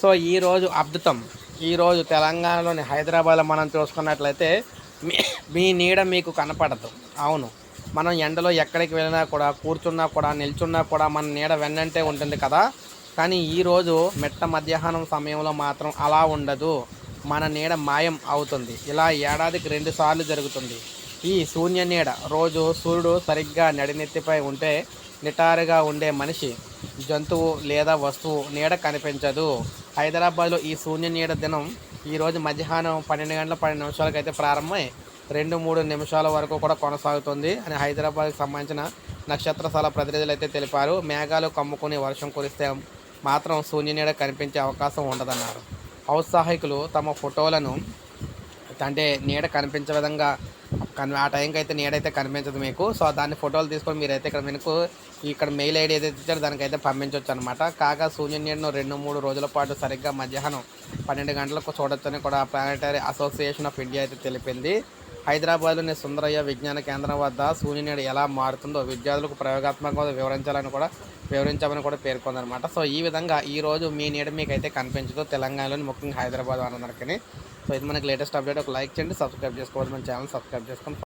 So ఈరోజు అద్భుతం. ఈరోజు తెలంగాణలోని హైదరాబాద్లో మనం చూసుకున్నట్లయితే మీ మీ నీడ మీకు కనపడదు. అవును. మనం ఎండలో ఎక్కడికి వెళ్ళినా కూడా కూర్చున్నా కూడా నిల్చున్నా కూడా మన నీడ వెన్నంటే ఉంటుంది కదా. కానీ ఈరోజు మెట్ట మధ్యాహ్నం సమయంలో మాత్రం అలా ఉండదు. మన నీడ మాయం అవుతుంది. ఇలా ఏడాదికి రెండుసార్లు జరుగుతుంది. ఈ శూన్య నీడ రోజు సూర్యుడు సరిగ్గా నడినెత్తిపై ఉంటే నిటారుగా ఉండే మనిషి జంతువు లేదా వస్తువు నీడ కనిపించదు. హైదరాబాద్లో ఈ శూన్య నీడ దినం ఈరోజు మధ్యాహ్నం పన్నెండు గంటల పన్నెండు నిమిషాలకు అయితే ప్రారంభమై రెండు మూడు నిమిషాల వరకు కూడా కొనసాగుతుంది. అని హైదరాబాద్కి సంబంధించిన నక్షత్రశాల ప్రతినిధులు అయితే తెలిపారు. మేఘాలు కమ్ముకుని వర్షం కురిస్తే మాత్రం శూన్య నీడ కనిపించే అవకాశం ఉండదన్నారు. ఔత్సాహికులు తమ ఫోటోలను అంటే నీడ కనిపించే విధంగా కన్ ఆ టైంకి అయితే నేడైతే కనిపించదు మీకు. సో దాన్ని ఫోటోలు తీసుకొని మీరైతే ఇక్కడ మీకు ఇక్కడ మెయిల్ ఐడి ఏదైతే ఇచ్చారో దానికైతే పంపించవచ్చు అనమాట కాగా శూన్య నీడను రెండు మూడు రోజుల పాటు సరిగ్గా మధ్యాహ్నం పన్నెండు గంటలకు చూడొచ్చని కూడా ప్లానటరీ అసోసియేషన్ ఆఫ్ ఇండియా అయితే తెలిపింది. హైదరాబాద్లోని సుందరయ్య విజ్ఞాన కేంద్రం వద్ద శూన్య ఎలా మారుతుందో విద్యార్థులకు ప్రయోగాత్మకంగా వివరించాలని కూడా వివరించామని కూడా పేర్కొందనమాట సో ఈ విధంగా ఈరోజు మీ నీడ మీకైతే కనిపించదు. తెలంగాణలోని ముఖ్యంగా హైదరాబాద్ అనందరికీ సో ఇది మనకి లేటెస్ట్ అప్డేట్ ఒక లైక్ చేయండి సబ్స్క్రైబ్ చేసుకోవాలి. మన ఛానల్ సబ్స్క్రైబ్ చేసుకొని